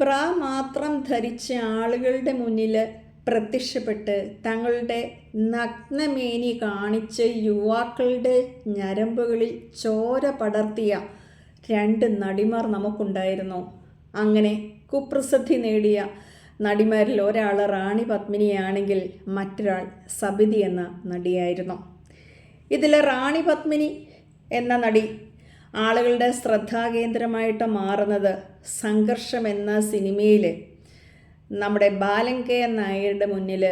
ബ്രാ മാത്രം ധരിച്ച ആളുകളുടെ മുന്നിൽ പ്രത്യക്ഷപ്പെട്ട് തങ്ങളുടെ നഗ്നമേനി കാണിച്ച് യുവാക്കളുടെ ഞരമ്പുകളിൽ ചോര പടർത്തിയ രണ്ട് നടിമാർ നമുക്കുണ്ടായിരുന്നു. അങ്ങനെ കുപ്രസിദ്ധി നേടിയ നടിമാരിൽ ഒരാൾ റാണി പത്മിനിയാണെങ്കിൽ മറ്റൊരാൾ സബിതി എന്ന നടിയായിരുന്നു. ഇതിൽ റാണി പത്മിനി എന്ന നടി ആളുകളുടെ ശ്രദ്ധാകേന്ദ്രമായിട്ട് മാറുന്നത് സംഘർഷം എന്ന സിനിമയിൽ നമ്മുടെ ബാലങ്കയ നായരുടെ മുന്നിൽ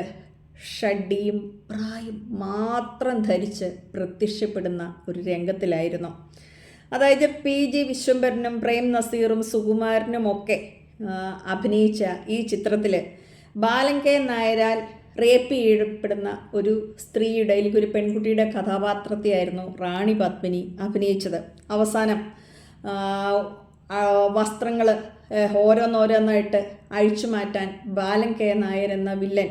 ഷഡ്ഡിയും പ്രായും മാത്രം ധരിച്ച് പ്രത്യക്ഷപ്പെടുന്ന ഒരു രംഗത്തിലായിരുന്നു. അതായത് പി. ജി. വിശ്വംഭരനും പ്രേം നസീറും സുകുമാരനുമൊക്കെ അഭിനയിച്ച ഈ ചിത്രത്തിൽ ബാലങ്കയ നായരാൽ റേപ്പ് ചെയ്യപ്പെടുന്ന ഒരു സ്ത്രീയുടെ അല്ലെങ്കിൽ ഒരു പെൺകുട്ടിയുടെ കഥാപാത്രത്തെയായിരുന്നു റാണി പത്മിനി അഭിനയിച്ചത്. അവസാനം വസ്ത്രങ്ങൾ ഓരോന്നോരോന്നായിട്ട് അഴിച്ചു മാറ്റാൻ ബാലൻ കെ നായർ എന്ന വില്ലൻ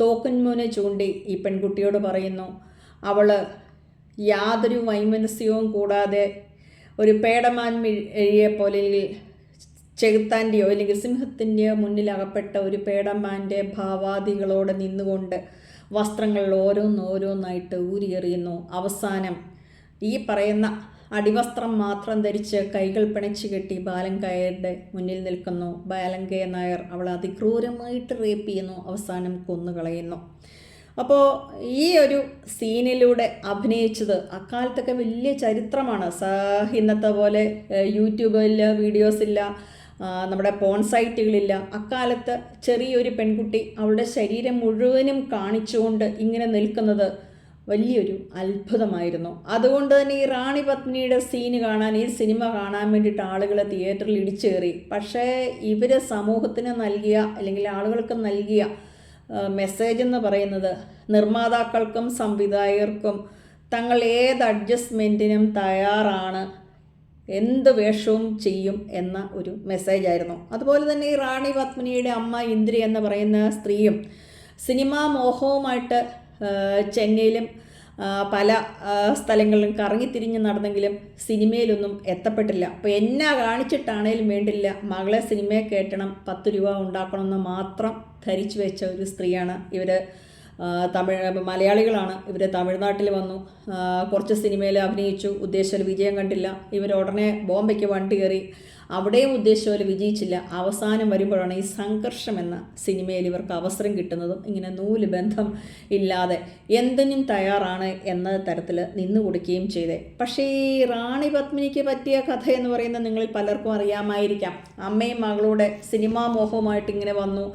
തോക്കുൻമൂനെ ചൂണ്ടി ഈ പെൺകുട്ടിയോട് പറയുന്നു അവൾ യാതൊരു വൈമനസ്യവും കൂടാതെ ഒരു പേടമാൻ മിഴിയെ പോലെ ചെകുത്താന്റെയോ അല്ലെങ്കിൽ സിംഹത്തിന്റെയോ മുന്നിൽ അകപ്പെട്ട ഒരു പേടമാന്റെ ഭാവാദികളോടെ നിന്നുകൊണ്ട് വസ്ത്രങ്ങൾ ഓരോന്നോരോന്നായിട്ട് ഊരിയെറിയുന്നു. അവസാനം ഈ പറയുന്ന അടിവസ്ത്രം മാത്രം ധരിച്ച് കൈകൾ പിണച്ചു കെട്ടി ബാലങ്കയറുടെ മുന്നിൽ നിൽക്കുന്നു. ബാലങ്കയ നായർ അവളെ അതിക്രൂരമായിട്ട് റേപ്പ് ചെയ്യുന്നു. അവസാനം കൊന്നുകളയുന്നു. അപ്പോൾ ഈ ഒരു സീനിലൂടെ അഭിനയിച്ചത് അക്കാലത്തൊക്കെ വലിയ ചരിത്രമാണ്. ഇന്നത്തെ പോലെ യൂട്യൂബില്ല വീഡിയോസ് ഇല്ല നമ്മുടെ പോൺ സൈറ്റുകളില്ല അക്കാലത്ത് ചെറിയൊരു പെൺകുട്ടി അവളുടെ ശരീരം മുഴുവനും കാണിച്ചുകൊണ്ട് ഇങ്ങനെ നിൽക്കുന്നത് വലിയൊരു അത്ഭുതമായിരുന്നു. അതുകൊണ്ട് തന്നെ ഈ റാണി പത്മിനിയുടെ സീന് കാണാൻ ഈ സിനിമ കാണാൻ വേണ്ടിയിട്ട് ആളുകൾ തിയേറ്ററിൽ ഇടിച്ചേറി. പക്ഷേ ഇവർ സമൂഹത്തിന് നൽകിയ അല്ലെങ്കിൽ ആളുകൾക്ക് നൽകിയ മെസ്സേജ് എന്ന് പറയുന്നത് നിർമ്മാതാക്കൾക്കും സംവിധായകർക്കും തങ്ങൾ ഏത് അഡ്ജസ്റ്റ്മെന്റിനും തയ്യാറാണ് എന്ത് വേഷവും ചെയ്യും എന്ന ഒരു മെസ്സേജായിരുന്നു അതുപോലെ തന്നെ ഈ റാണി പത്മിനിയുടെ അമ്മ ഇന്ദ്രി എന്ന് പറയുന്ന സ്ത്രീയും സിനിമാ മോഹവുമായിട്ട് ചെന്നൈയിലും പല സ്ഥലങ്ങളിലും കറങ്ങിത്തിരിഞ്ഞ് നടന്നെങ്കിലും സിനിമയിലൊന്നും എത്തപ്പെട്ടില്ല. അപ്പോൾ എന്നാ കാണിച്ചിട്ടാണേലും വേണ്ടില്ല മകളെ സിനിമയെ കയറ്റണം പത്ത് രൂപ ഉണ്ടാക്കണമെന്ന് മാത്രം ധരിച്ചു വെച്ച ഒരു സ്ത്രീയാണ് ഇവർ തമിഴ് മലയാളികളാണ്. ഇവർ തമിഴ്നാട്ടിൽ വന്നു. കുറച്ച് സിനിമയിൽ അഭിനയിച്ചു. ഉദ്ദേശിച്ച വിജയം കണ്ടില്ല. ഇവർ ഉടനെ ബോംബെക്ക് വണ്ടി കയറി അവിടെയും ഉദ്ദേശിച്ച പോലെ വിജയിച്ചില്ല. അവസാനം വരുമ്പോഴാണ് ഈ സംഘർഷം എന്ന സിനിമയിൽ ഇവർക്ക് അവസരം കിട്ടുന്നതും ഇങ്ങനെ നൂൽ ബന്ധം ഇല്ലാതെ എന്തിനും തയ്യാറാണ് എന്ന തരത്തിൽ നിന്നു കൊടുക്കുകയും ചെയ്തേ. പക്ഷേ ഈ റാണി പത്മിനിക്ക് പറ്റിയ കഥ എന്ന് പറയുന്നത് നിങ്ങളിൽ പലർക്കും അറിയാമായിരിക്കാം. അമ്മയും മകളുടെ സിനിമാ മോഹവുമായിട്ട് ഇങ്ങനെ വന്നു.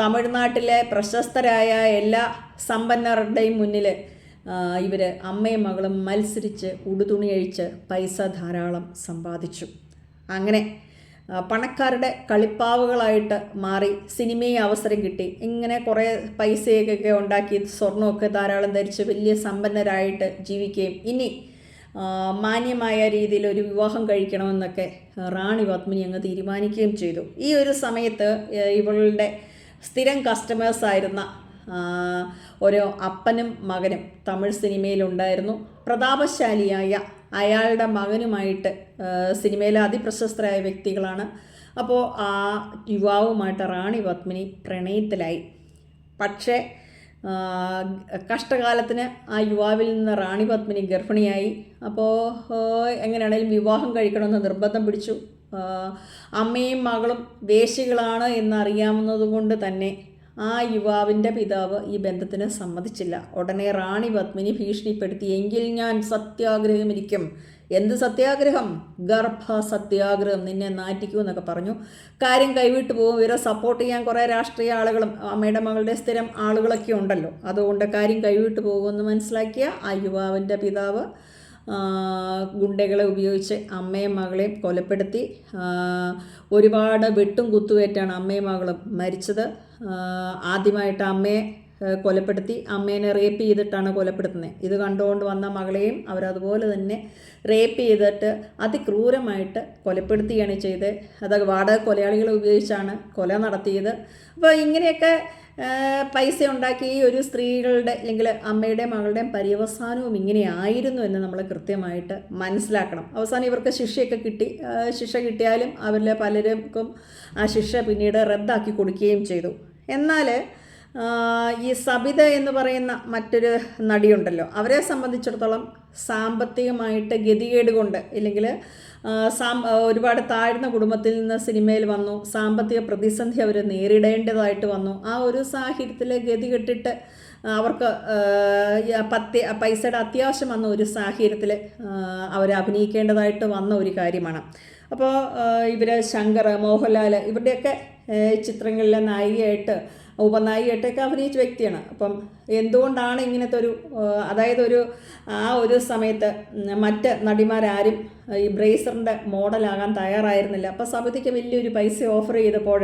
തമിഴ്നാട്ടിലെ പ്രശസ്തരായ എല്ലാ സമ്പന്നരുടെയും മുന്നിൽ ഇവർ അമ്മയും മകളും മത്സരിച്ച് ഉടുതുണി അഴിച്ച് പൈസ ധാരാളം സമ്പാദിച്ചു. അങ്ങനെ പണക്കാരുടെ കളിപ്പാവുകളായിട്ട് മാറി സിനിമയെ അവസരം കിട്ടി. ഇങ്ങനെ കുറേ പൈസയൊക്കെ ഉണ്ടാക്കി സ്വർണമൊക്കെ ധാരാളം ധരിച്ച് വലിയ സമ്പന്നരായിട്ട് ജീവിക്കുകയും ഇനി മാന്യമായ രീതിയിൽ ഒരു വിവാഹം കഴിക്കണമെന്നൊക്കെ റാണി പത്മിനി അങ്ങ് തീരുമാനിക്കുകയും ചെയ്തു. ഈ ഒരു സമയത്ത് ഇവളുടെ സ്ഥിരം കസ്റ്റമേഴ്സ് ആയിരുന്ന ഒരു അപ്പനും മകനും തമിഴ് സിനിമയിലുണ്ടായിരുന്നു. പ്രതാപശാലിയായ അയാളുടെ മകനുമായിട്ട് സിനിമയിലെ അതിപ്രശസ്തരായ വ്യക്തികളാണ്. അപ്പോൾ ആ യുവാവുമായിട്ട് റാണി പത്മിനി പ്രണയത്തിലായി. പക്ഷേ കഷ്ടകാലത്തിന് ആ യുവാവിൽ നിന്ന് റാണി പത്മിനി ഗർഭിണിയായി. അപ്പോൾ എങ്ങനെയാണെങ്കിലും വിവാഹം കഴിക്കണമെന്ന് നിർബന്ധം പിടിച്ചു. അമ്മയും മകളും വേശികളാണ് എന്നറിയാവുന്നത് കൊണ്ട് തന്നെ ആ യുവാവിന്റെ പിതാവ് ഈ ബന്ധത്തിന് സമ്മതിച്ചില്ല. ഉടനെ റാണി പത്മിനി ഭീഷണിപ്പെടുത്തി എങ്കിൽ ഞാൻ സത്യാഗ്രഹമിരിക്കും. എന്ത് സത്യാഗ്രഹം? ഗർഭ സത്യാഗ്രഹം നിന്നെ നാറ്റിക്കൂ എന്നൊക്കെ പറഞ്ഞു. കാര്യം കൈവിട്ട് പോകും. ഇവരെ സപ്പോർട്ട് ചെയ്യാൻ കുറേ രാഷ്ട്രീയ ആളുകളും അമ്മയുടെ മകളുടെ സ്ഥിരം ആളുകളൊക്കെ ഉണ്ടല്ലോ. അതുകൊണ്ട് കാര്യം കൈവിട്ട് പോകുമെന്ന് മനസ്സിലാക്കിയ ആ യുവാവിന്റെ പിതാവ് ഗുണ്ടകളെ ഉപയോഗിച്ച് അമ്മയും മകളെയും കൊലപ്പെടുത്തി. ഒരുപാട് വെട്ടും കുത്തുവേറ്റാണ് അമ്മയും മകളും മരിച്ചത്. ആദ്യമായിട്ട് അമ്മയെ കൊലപ്പെടുത്തി. അമ്മേനെ റേപ്പ് ചെയ്തിട്ടാണ് കൊലപ്പെടുത്തുന്നത്. ഇത് കണ്ടുകൊണ്ട് വന്ന മകളെയും അവരതുപോലെ തന്നെ റേപ്പ് ചെയ്തിട്ട് അതിക്രൂരമായിട്ട് കൊലപ്പെടുത്തുകയാണ് ചെയ്തത്. അത് വാടക കൊലയാളികളെ ഉപയോഗിച്ചാണ് കൊല നടത്തിയത്. അപ്പോൾ ഇങ്ങനെയൊക്കെ പൈസ ഉണ്ടാക്കി ഒരു സ്ത്രീകളുടെ അല്ലെങ്കിൽ അമ്മയുടെയും മകളുടെയും പര്യവസാനവും ഇങ്ങനെയായിരുന്നു എന്ന് നമ്മൾ കൃത്യമായിട്ട് മനസ്സിലാക്കണം. അവസാനം ഇവർക്ക് ശിക്ഷയൊക്കെ കിട്ടി. ശിക്ഷ കിട്ടിയാലും അവരിൽ പലർക്കും ആ ശിക്ഷ പിന്നീട് റദ്ദാക്കി കൊടുക്കുകയും ചെയ്തു. എന്നാൽ ഈ സബിത എന്ന് പറയുന്ന മറ്റൊരു നടിയുണ്ടല്ലോ. അവരെ സംബന്ധിച്ചിടത്തോളം സാമ്പത്തികമായിട്ട് ഗതികേട് കൊണ്ട് ഇല്ലെങ്കിൽ സാം ഒരുപാട് താഴ്ന്ന കുടുംബത്തിൽ നിന്ന് സിനിമയിൽ വന്നു. സാമ്പത്തിക പ്രതിസന്ധി അവർ നേരിടേണ്ടതായിട്ട് വന്നു. ആ ഒരു സാഹചര്യത്തിൽ ഗതി കെട്ടിട്ട് അവർക്ക് പത്തി പൈസയുടെ അത്യാവശ്യം വന്ന ഒരു സാഹചര്യത്തിൽ അവർ അഭിനയിക്കേണ്ടതായിട്ട് വന്ന ഒരു കാര്യമാണ്. അപ്പോൾ ഇവർ ശങ്കർ മോഹൻലാൽ ഇവരുടെയൊക്കെ ചിത്രങ്ങളിലെ നായികയായിട്ട് ഉപനായികയായിട്ടൊക്കെ അഭിനയിച്ച വ്യക്തിയാണ്. അപ്പം എന്തുകൊണ്ടാണ് ഇങ്ങനത്തെ ഒരു അതായത് ഒരു ആ ഒരു സമയത്ത് മറ്റ് നടിമാരാരും ഈ ബ്രേസറിന്റെ മോഡലാകാൻ തയ്യാറായിരുന്നില്ല. അപ്പോൾ സമിതിക്ക് വലിയൊരു പൈസ ഓഫർ ചെയ്തപ്പോൾ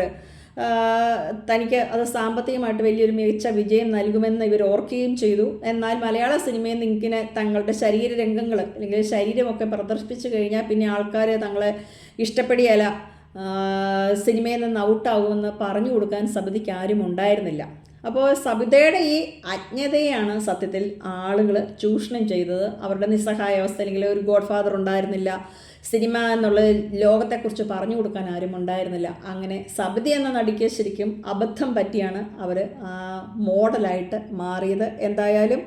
തനിക്ക് അത് സാമ്പത്തികമായിട്ട് വലിയൊരു മികച്ച വിജയം നൽകുമെന്ന് ഇവർ ഓർക്കുകയും ചെയ്തു. എന്നാൽ മലയാള സിനിമയിൽ ഇങ്ങനെ തങ്ങളുടെ ശരീരരംഗങ്ങൾ അല്ലെങ്കിൽ ശരീരമൊക്കെ പ്രദർശിപ്പിച്ചു കഴിഞ്ഞാൽ പിന്നെ ആൾക്കാർ തങ്ങളെ ഇഷ്ടപ്പെടിയല്ല. സിനിമയിൽ നിന്ന് ഔട്ടാകുമെന്ന് പറഞ്ഞു കൊടുക്കാൻ സബിതയ്ക്ക് ആരും ഉണ്ടായിരുന്നില്ല. അപ്പോൾ സബിതയുടെ ഈ അജ്ഞതയാണ് സത്യത്തിൽ ആളുകൾ ചൂഷണം ചെയ്തത്. അവരുടെ നിസ്സഹായ അവസ്ഥ അല്ലെങ്കിൽ ഒരു ഗോഡ് ഫാദർ ഉണ്ടായിരുന്നില്ല. സിനിമ എന്നുള്ള ലോകത്തെക്കുറിച്ച് പറഞ്ഞു കൊടുക്കാൻ ആരും ഉണ്ടായിരുന്നില്ല. അങ്ങനെ സബിത എന്ന നടിക്ക് ശരിക്കും അബദ്ധം പറ്റിയാണ് അവർ മോഡലായിട്ട് മാറിയത്. എന്തായാലും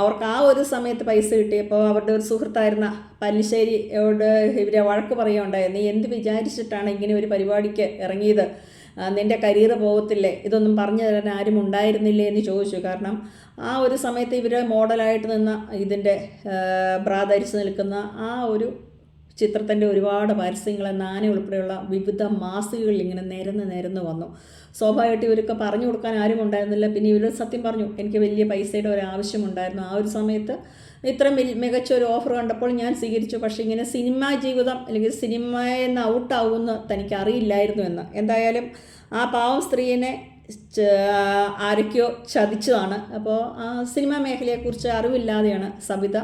അവർക്ക് ആ ഒരു സമയത്ത് പൈസ കിട്ടിയപ്പോൾ അവരുടെ ഒരു സുഹൃത്തായിരുന്ന പല്ലിശ്ശേരിയോട് ഇവരെ വഴക്ക് പറയുകയുണ്ടായി നീ എന്ത് വിചാരിച്ചിട്ടാണ് ഇങ്ങനെ ഒരു പരിപാടിക്ക് ഇറങ്ങിയത്? നിന്റെ കരിയർ പോകത്തില്ലേ? ഇതൊന്നും പറഞ്ഞു തരാൻ ആരും ഉണ്ടായിരുന്നില്ലേ? എന്ന് ചോദിച്ചു. കാരണം ആ ഒരു സമയത്ത് ഇവരെ മോഡലായിട്ട് നിന്ന ഇതിന്റെ ബ്രാ ധരിച്ച് നിൽക്കുന്ന ആ ഒരു ചിത്രത്തിന്റെ ഒരുപാട് പരസ്യങ്ങൾ നാന ഉൾപ്പെടെയുള്ള വിവിധ മാസികകളിൽ ഇങ്ങനെ നിരന്ന് നിരന്ന് വന്നു. സ്വാഭാവികമായിട്ട് ഇവരൊക്കെ പറഞ്ഞു കൊടുക്കാൻ ആരും ഉണ്ടായിരുന്നില്ല. പിന്നെ ഇവർ സത്യം പറഞ്ഞു എനിക്ക് വലിയ പൈസയുടെ ഒരു ആവശ്യമുണ്ടായിരുന്നു. ആ ഒരു സമയത്ത് വലിയ മികച്ച ഒരു ഓഫർ കണ്ടപ്പോൾ ഞാൻ സ്വീകരിച്ചു. പക്ഷേ ഇങ്ങനെ സിനിമാ ജീവിതം അല്ലെങ്കിൽ സിനിമയിൽ നിന്ന് ഔട്ടാവുമെന്ന് തനിക്ക് അറിയില്ലായിരുന്നു എന്ന്. എന്തായാലും ആ പാവം സ്ത്രീയെ ആരൊക്കെയോ ചതിച്ചതാണ്. അപ്പോൾ ആ സിനിമാ മേഖലയെക്കുറിച്ച് അറിവില്ലാതെയാണ് സബിത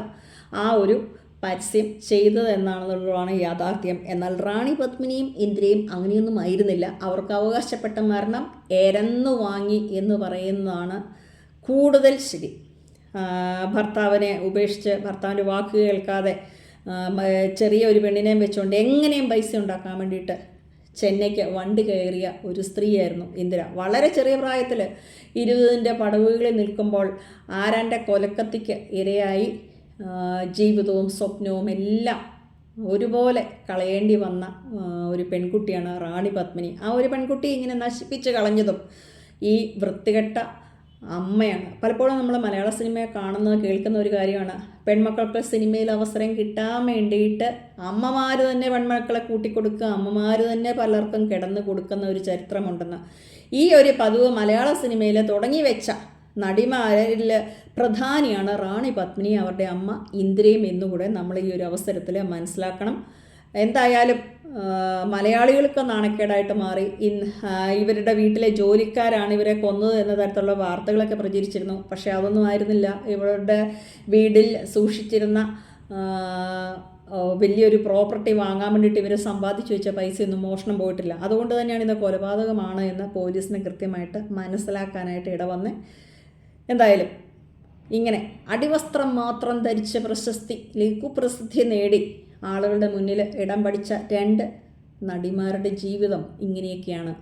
ആ ഒരു പരസ്യം ചെയ്തത് എന്നാണെന്നുള്ളതാണ് യാഥാർത്ഥ്യം. എന്നാൽ റാണി പത്മിനിയും ഇന്ദ്രയും അങ്ങനെയൊന്നും ആയിരുന്നില്ല. അവർക്ക് അവകാശപ്പെട്ട മരണം എരന്നു വാങ്ങി എന്ന് പറയുന്നതാണ് കൂടുതൽ ശരി. ഭർത്താവിനെ ഉപേക്ഷിച്ച് ഭർത്താവിന്റെ വാക്ക് കേൾക്കാതെ ചെറിയ ഒരു പെണ്ണിനെയും വെച്ചുകൊണ്ട് എങ്ങനെയും പൈസ ഉണ്ടാക്കാൻ വേണ്ടിയിട്ട് ചെന്നൈക്ക് വണ്ടി കയറിയ ഒരു സ്ത്രീയായിരുന്നു ഇന്ദിര. വളരെ ചെറിയ പ്രായത്തിൽ ഇരുപതിന്റെ പടവുകളിൽ നിൽക്കുമ്പോൾ ആരാന്റെ കൊലക്കത്തിക്ക് ഇരയായി ജീവിതവും സ്വപ്നവും എല്ലാം ഒരുപോലെ കളയേണ്ടി വന്ന ഒരു പെൺകുട്ടിയാണ് റാണി പത്മിനി. ആ ഒരു പെൺകുട്ടി ഇങ്ങനെ നശിപ്പിച്ച് കളഞ്ഞതും ഈ വൃത്തികെട്ട അമ്മയാണ്. പലപ്പോഴും നമ്മൾ മലയാള സിനിമയെ കാണുന്നത് കേൾക്കുന്ന ഒരു കാര്യമാണ്. പെൺമക്കൾക്ക് സിനിമയിൽ അവസരം കിട്ടാൻ വേണ്ടിയിട്ട് അമ്മമാർ തന്നെ പെൺമക്കളെ കൂട്ടിക്കൊടുക്കുക അമ്മമാർ തന്നെ പലർക്കും കിടന്ന് കൊടുക്കുന്ന ഒരു ചരിത്രമുണ്ടെന്ന്. ഈ ഒരു പതിവ് മലയാള സിനിമയിൽ തുടങ്ങി വെച്ച നടിമാരിൽ പ്രധാനിയാണ് റാണി പത്മിനി. അവരുടെ അമ്മ ഇന്ദിരയും എന്നുകൂടെ നമ്മൾ ഈ ഒരു അവസരത്തിൽ മനസ്സിലാക്കണം. എന്തായാലും മലയാളികൾക്ക് നാണക്കേടായിട്ട് മാറി. ഇൻ ഇവരുടെ വീട്ടിലെ ജോലിക്കാരാണ് ഇവരെ കൊന്നത് എന്ന തരത്തിലുള്ള വാർത്തകളൊക്കെ പ്രചരിച്ചിരുന്നു. പക്ഷേ അതൊന്നും ആയിരുന്നില്ല. ഇവരുടെ വീടിൽ സൂക്ഷിച്ചിരുന്ന വലിയൊരു പ്രോപ്പർട്ടി വാങ്ങാൻ വേണ്ടിയിട്ട് ഇവർ സമ്പാദിച്ചു വെച്ച പൈസയൊന്നും മോഷണം പോയിട്ടില്ല. അതുകൊണ്ട് തന്നെയാണ് ഇത് കൊലപാതകമാണ് എന്ന് പോലീസിന് കൃത്യമായിട്ട് മനസ്സിലാക്കാനായിട്ട് ഇടവന്ന്. എന്തായാലും ഇങ്ങനെ അടിവസ്ത്രം മാത്രം ധരിച്ച പ്രശസ്തി ലഘുപ്രസിദ്ധി നേടി ആളുകളുടെ മുന്നിൽ ഇടം പഠിച്ച രണ്ട് നടിമാരുടെ ജീവിതം ഇങ്ങനെയൊക്കെയാണ്.